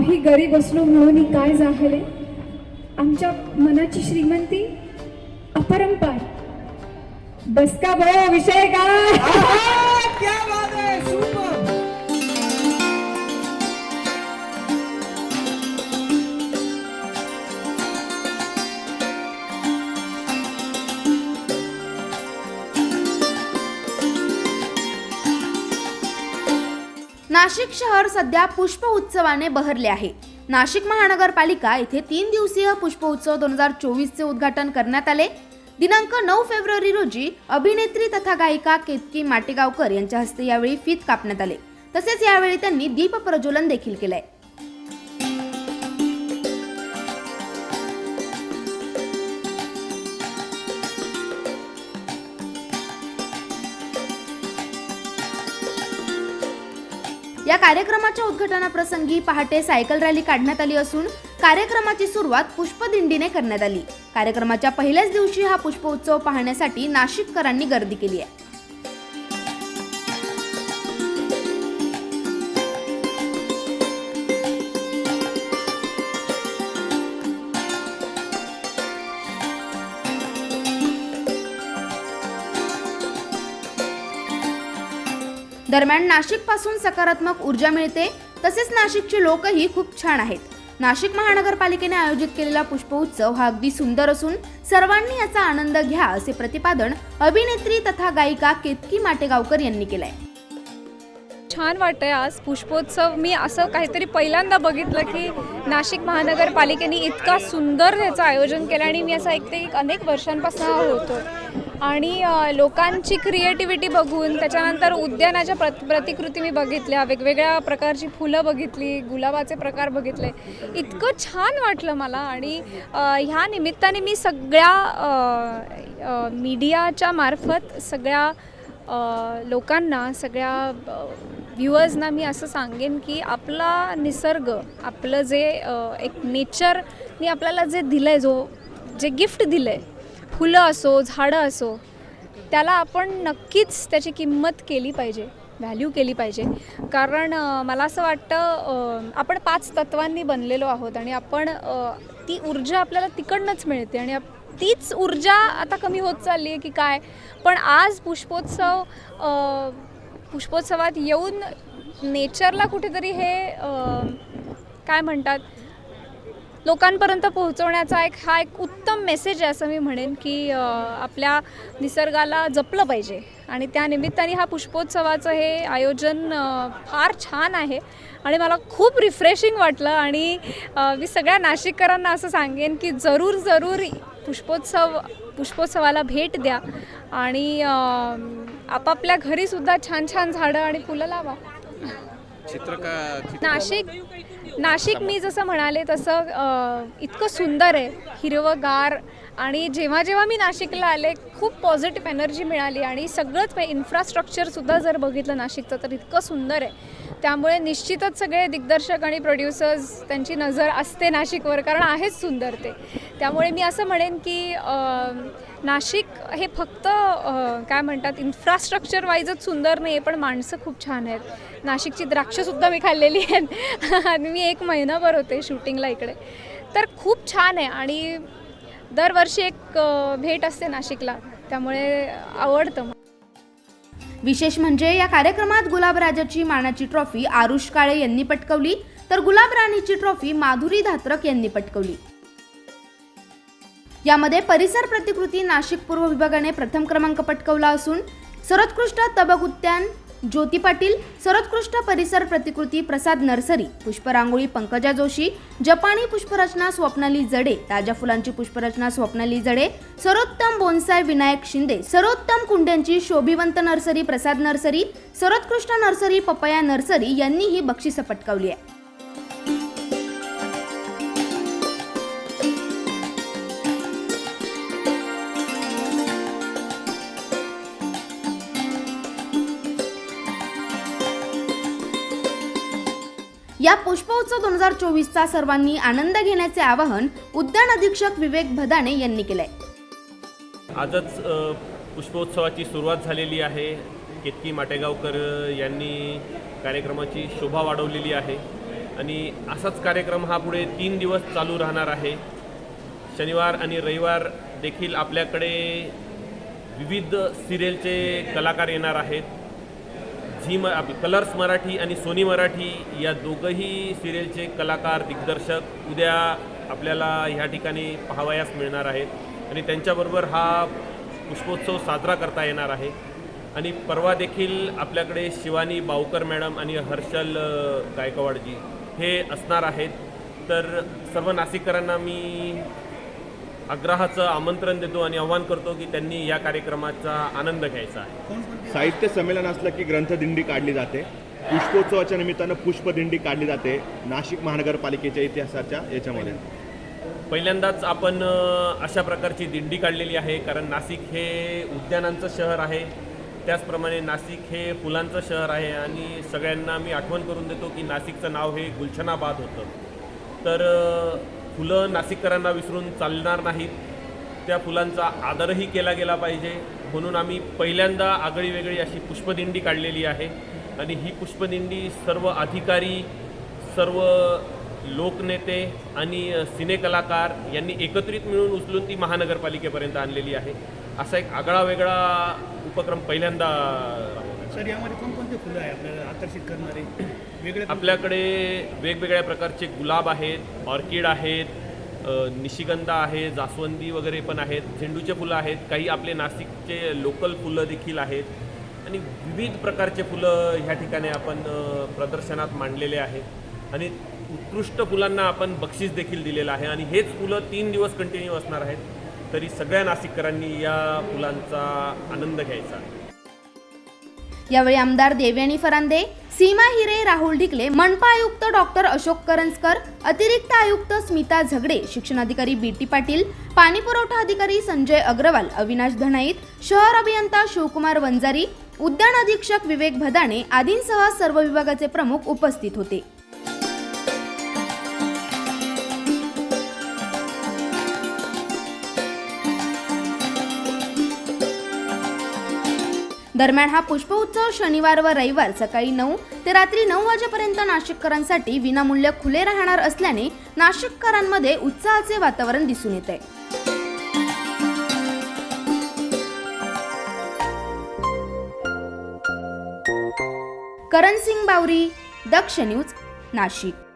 आम्ही गरीब असलो म्हणून काय झाले? आमच्या मनाची श्रीमंती अपरंपार. बस का बो विषय काय? नाशिक शहर सध्या पुष्प उत्सवाने बहरले आहे. नाशिक महानगरपालिका येथे तीन दिवसीय पुष्प उत्सव दोन हजार चोवीसचे उद्घाटन करण्यात आले. दिनांक नऊ फेब्रुवारी रोजी अभिनेत्री तथा गायिका केतकी माटेगावकर यांच्या हस्ते यावेळी फीत कापण्यात आले. तसेच यावेळी त्यांनी दीप प्रज्वलन देखील केलंय. या कार्यक्रमाच्या उद्घाटनाप्रसंगी पहाटे सायकल रॅली काढण्यात आली असून कार्यक्रमाची सुरुवात पुष्पदिंडीने करण्यात आली. कार्यक्रमाच्या पहिल्याच दिवशी हा पुष्प उत्सव पाहण्यासाठी नाशिककरांनी गर्दी केली आहे. दरम्यान नाशिकपासून सकारात्मक ऊर्जा मिळते तसेच नाशिकचे लोकही खूप छान आहेत. नाशिक महानगरपालिकेने आयोजित केलेला पुष्प उत्सव हा अगदी सुंदर असून सर्वांनी याचा आनंद घ्या असे प्रतिपादन अभिनेत्री तथा गायिका केतकी माटेगावकर यांनी केलंय. छान वाटतंय आज पुष्पोत्सव. मी असं काहीतरी पहिल्यांदा बघितलं की नाशिक महानगरपालिकेने इतका सुंदर याचं आयोजन केलं आणि मी असं ऐकते की अनेक वर्षांपासून हा होतो आणि लोकांची क्रिएटिव्हिटी बघून त्याच्यानंतर उद्यानाच्या प्रत प्रतिकृती मी बघितल्या वेगवेगळ्या प्रकारची फुलं बघितली गुलाबाचे प्रकार बघितले. इतकं छान वाटलं मला आणि ह्या निमित्ताने मी सगळ्या मीडियाच्या मार्फत सगळ्या लोकांना सगळ्या व्ह्युअर्सना मी असं सांगेन की आपला निसर्ग आपलं जे एक नेचरनी आपल्याला जे दिलं आहे जो जे गिफ्ट दिलं आहे फुलं असो झाडं असो त्याला आपण नक्कीच त्याची किंमत केली पाहिजे व्हॅल्यू केली पाहिजे. कारण मला असं वाटतं आपण पाच तत्वांनी बनलेलो आहोत आणि आपण ती ऊर्जा आपल्याला तिकडनंच मिळते आणि तीच ऊर्जा आता कमी होत चालली आहे की काय? पण आज पुष्पोत्सव पुष्पोत्सवात येऊन नेचरला कुठेतरी हे काय म्हणतात? लोकांपर्यंत पोहोचवण्याचा एक हा एक उत्तम मेसेज आहे असं मी म्हणेन की आपल्या निसर्गाला जपलं पाहिजे. आणि त्या निमित्ताने हा पुष्पोत्सवाचं हे आयोजन फार छान आहे. आणि मला खूप रिफ्रेशिंग वाटलं आणि मी सगळ्या नाशिककरांना असं सांगेन की जरूर जरूर पुष्पोत्सव पुष्पोत्सवाला भेट द्या. आणि आपापल्या घरीसुद्धा छान छान झाडं आणि फुलं लावा. नाशिक नाशिक मी जसं म्हणाले तसं इतकं सुंदर आहे हिरवंगार आणि जेव्हा जेव्हा मी नाशिकला आले खूप पॉझिटिव्ह एनर्जी मिळाली आणि सगळंच इन्फ्रास्ट्रक्चरसुद्धा जर बघितलं नाशिकचं तर इतकं सुंदर आहे. त्यामुळे निश्चितच सगळे दिग्दर्शक आणि प्रोड्युसर्स त्यांची नजर असते नाशिकवर कारण आहेच सुंदर ते. त्यामुळे मी असं म्हणेन की नाशिक हे फक्त काय म्हणतात इन्फ्रास्ट्रक्चर वाईजच सुंदर नाही आहे पण माणसं खूप छान आहेत. नाशिकची द्राक्षंसुद्धा मी खाल्लेली आहेत. आणि मी एक महिनाभर होते शूटिंगला इकडे. तर खूप छान आहे आणि दरवर्षी एक भेट असते नाशिकला. त्यामुळे आवडतं विशेष म्हणजे या कार्यक्रमात गुलाबराजाची मानाची ट्रॉफी आरुष काळे यांनी पटकवली. तर गुलाब राणीची ट्रॉफी माधुरी धात्रक यांनी पटकवली. यामध्ये परिसर प्रतिकृती नाशिक पूर्व विभागाने प्रथम क्रमांक पटकवला असून सर्वोत्कृष्ट तबक उद्यान ज्योती पाटील सर्वोत्कृष्ट परिसर प्रतिकृती प्रसाद नर्सरी पुष्परांगोळी पंकजा जोशी जपानी पुष्परचना स्वप्नाली जडे ताज्या फुलांची पुष्परचना स्वप्नाली जडे सर्वोत्तम बोनसाय विनायक शिंदे सर्वोत्तम कुंड्यांची शोभिवंत नर्सरी प्रसाद नर्सरी सर्वोत्कृष्ट नर्सरी पपया नर्सरी यांनी ही बक्षिसं पटकावली आहे या पुष्पोत्सव दोन हजार चोवीसचा सर्वांनी आनंद घेण्याचे आवाहन उद्यान अधीक्षक विवेक भदाणे यांनी केले आजच पुष्पोत्सवाची सुरुवात झालेली आहे. केतकी माटेगावकर यांनी कार्यक्रमाची शोभा वाढवलेली आहे. आणि असाच कार्यक्रम हा पुढे तीन दिवस चालू राहणार आहे. शनिवार आणि रविवार देखील आपल्याकडे विविध सिरियलचे कलाकार येणार आहेत. झी म आप- कलर्स मराठी आणि सोनी मराठी या दोघंही सिरियलचे कलाकार दिग्दर्शक उद्या आपल्याला ह्या ठिकाणी पाहावयास मिळणार आहेत. आणि त्यांच्याबरोबर हा पुष्पोत्सव साजरा करता येणार आहे. आणि परवा देखील आपल्याकडे शिवानी बावकर मॅडम आणि हर्षल गायकवाडजी हे असणार आहेत. तर सर्व नाशिककरांना मी आग्रहाचं आमंत्रण देतो आणि आव्हान करतो की त्यांनी या कार्यक्रमाचा आनंद घ्यायचा आहे. साहित्य संमेलन असलं की ग्रंथदिंडी काढली जाते. पुष्पोत्सवाच्या निमित्तानं पुष्पदिंडी काढली जाते नाशिक महानगरपालिकेच्या इतिहासाच्या याच्यामध्ये. पहिल्यांदाच आपण अशा प्रकारची दिंडी काढलेली आहे कारण नाशिक हे उद्यानांचं शहर आहे. त्याचप्रमाणे नाशिक हे फुलांचं शहर आहे आणि सगळ्यांना मी आठवण करून देतो की नाशिकचं नाव हे गुलशनाबाद होतं. तर फुलं नाशिककरांना विसरून चालणार नाहीत. त्या फुलांचा आदरही केला गेला पाहिजे. म्हणून आम्ही पहिल्यांदा आगळी वेगळी अशी पुष्पदिंडी काढलेली आहे. आणि ही पुष्पदिंडी सर्व अधिकारी सर्व लोकनेते आणि सिनेकलाकार यांनी एकत्रित मिळून उचलून ती महानगरपालिकेपर्यंत आणलेली आहे. असा एक आगळा वेगळा उपक्रम पहिल्यांदा तर यामध्ये कोणकोणते फुलं आहे आपल्याला आकर्षित करणारे? वेगळे आपल्याकडे वेगवेगळ्या प्रकारचे गुलाब आहेत ऑर्किड आहेत निशिगंधा आहे जास्वंदी वगैरे पण आहेत झेंडूचे फुलं आहेत काही आपले नाशिकचे लोकल फुलं देखील आहेत. आणि विविध प्रकारचे फुलं ह्या ठिकाणी आपण प्रदर्शनात मांडलेले आहेत. आणि उत्कृष्ट फुलांना आपण बक्षीस देखील दिलेलं आहे. आणि हेच फुलं तीन दिवस कंटिन्यू असणार आहेत तरी सगळ्या नाशिककरांनी या फुलांचा आनंद घ्यायचा आहे. यावेळी आमदार देवयानी फरांदे सीमा हिरे राहुल ढिकले मनपा आयुक्त डॉक्टर अशोक करंजकर अतिरिक्त आयुक्त स्मिता झगडे शिक्षणाधिकारी बी टी पाटील पाणी पुरवठा अधिकारी संजय अग्रवाल अविनाश धनाईत शहर अभियंता शिवकुमार वंजारी उद्यान अधीक्षक विवेक भदाणे आदींसह सर्व विभागाचे प्रमुख उपस्थित होते. दरम्यान हा पुष्प उत्सव शनिवार व रविवार सकाळी नऊ ते रात्री नऊ वाजेपर्यंत नाशिककरांसाठी विनामूल्य खुले राहणार असल्याने नाशिककरांमध्ये उत्साहाचे वातावरण दिसून येत. आहे करण सिंग बावरी दक्ष न्यूज नाशिक.